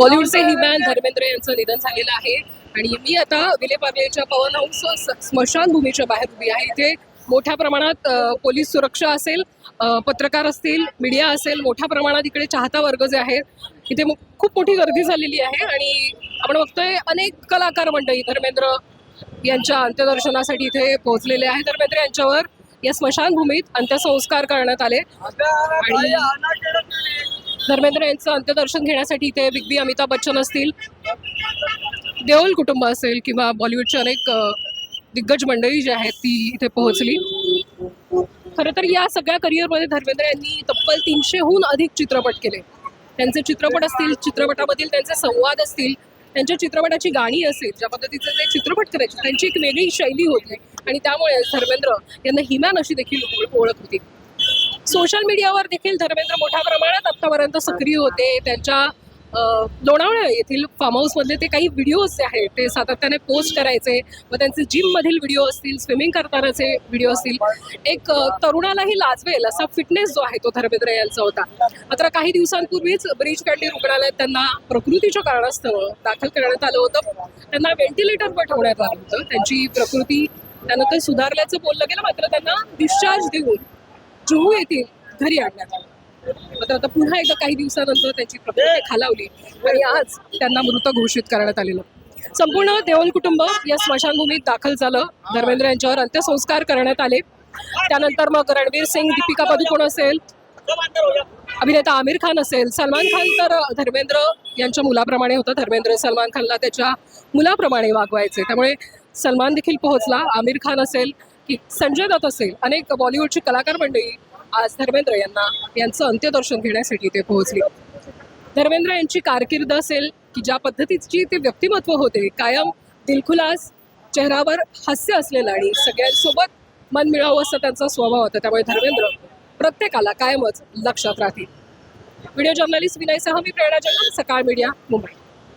बॉलिवूडचे हिमॅन धर्मेंद्र यांचं निधन झालेलं आहे. आणि मी आता विलेपार्लेच्या पवन हाऊस स्मशानभूमीच्या बाहेर उभी आहे. इथे मोठ्या प्रमाणात पोलीस सुरक्षा असेल पत्रकार असतील मीडिया असेल मोठ्या प्रमाणात इकडे चाहता वर्ग जे आहे इथे खूप मोठी गर्दी झालेली आहे. आणि आपण बघतोय अनेक कलाकार मंडळी धर्मेंद्र यांच्या अंत्यदर्शनासाठी इथे पोहोचलेले आहे धर्मेंद्र यांच्यावर या स्मशानभूमीत अंत्यसंस्कार करण्यात आले. आणि धर्मेंद्र यांचं अंत्यदर्शन घेण्यासाठी इथे बिग बी अमिताभ बच्चन असतील देओल कुटुंब असेल किंवा बॉलिवूडचे अनेक दिग्गज मंडळी जी आहेत ती इथे पोहोचली. खरं तर या सगळ्या करिअरमध्ये धर्मेंद्र यांनी तब्बल तीनशेहून अधिक चित्रपट केले. त्यांचे चित्रपट असतील चित्रपटामधील त्यांचे संवाद असतील त्यांच्या चित्रपटाची गाणी असेल ज्या पद्धतीचे ते चित्रपट करायचे त्यांची एक वेगळी शैली होती. आणि त्यामुळे धर्मेंद्र यांना हिमॅन अशी देखील ओळख होती. सोशल मीडियावर देखील धर्मेंद्र मोठ्या प्रमाणात आत्तापर्यंत सक्रिय होते. त्यांच्या लोणावळा येथील फार्म हाऊसमधले ते काही व्हिडिओज जे आहेत ते सातत्याने पोस्ट करायचे. व त्यांचे जिममधील व्हिडिओ असतील स्विमिंग करतानाचे व्हिडिओ असतील. एक तरुणालाही लाजवेल असा फिटनेस जो आहे तो धर्मेंद्र यांचा होता. मात्र काही दिवसांपूर्वीच ब्रिज कँडी रुग्णालयात त्यांना प्रकृतीच्या कारणास्तव दाखल करण्यात आलं होतं. त्यांना व्हेंटिलेटरवर ठेवण्यात आलं होतं. त्यांची प्रकृती त्यानंतर सुधारल्याचं बोललं गेलं मात्र त्यांना डिस्चार्ज देऊन जुहू येथील घरी आणण्यात आलं. मात्र आता पुन्हा एकदा काही दिवसानंतर त्यांची प्रकृती खालावली आणि आज त्यांना मृत घोषित करण्यात आलेलं. संपूर्ण देओल कुटुंब या स्मशानभूमीत दाखल झालं. धर्मेंद्र यांच्यावर अंत्यसंस्कार करण्यात आले. त्यानंतर मग रणवीर सिंग दीपिका पदुकोण असेल अभिनेता आमिर खान असेल सलमान खान तर धर्मेंद्र यांच्या मुलाप्रमाणे होतं. धर्मेंद्र सलमान खानला त्याच्या मुलाप्रमाणे वागवायचे. त्यामुळे सलमान देखील पोहोचला. आमिर खान असेल की संजय दत्त असेल अनेक बॉलिवूडची कलाकार मंडळी आज धर्मेंद्र यांना यांचं अंत्यदर्शन घेण्यासाठी ते पोहोचली. धर्मेंद्र यांची कारकीर्द असेल की ज्या पद्धतीची ते व्यक्तिमत्व होते कायम दिलखुलास चेहऱ्यावर हास्य असलेलं आणि सगळ्यांसोबत मन मिळावं असं त्यांचा स्वभाव होता. त्यामुळे धर्मेंद्र प्रत्येकाला कायमच लक्षात राहतील. व्हिडिओ जर्नलिस्ट विनय सह मी प्रेरणा जगन सकाळ मीडिया मुंबई.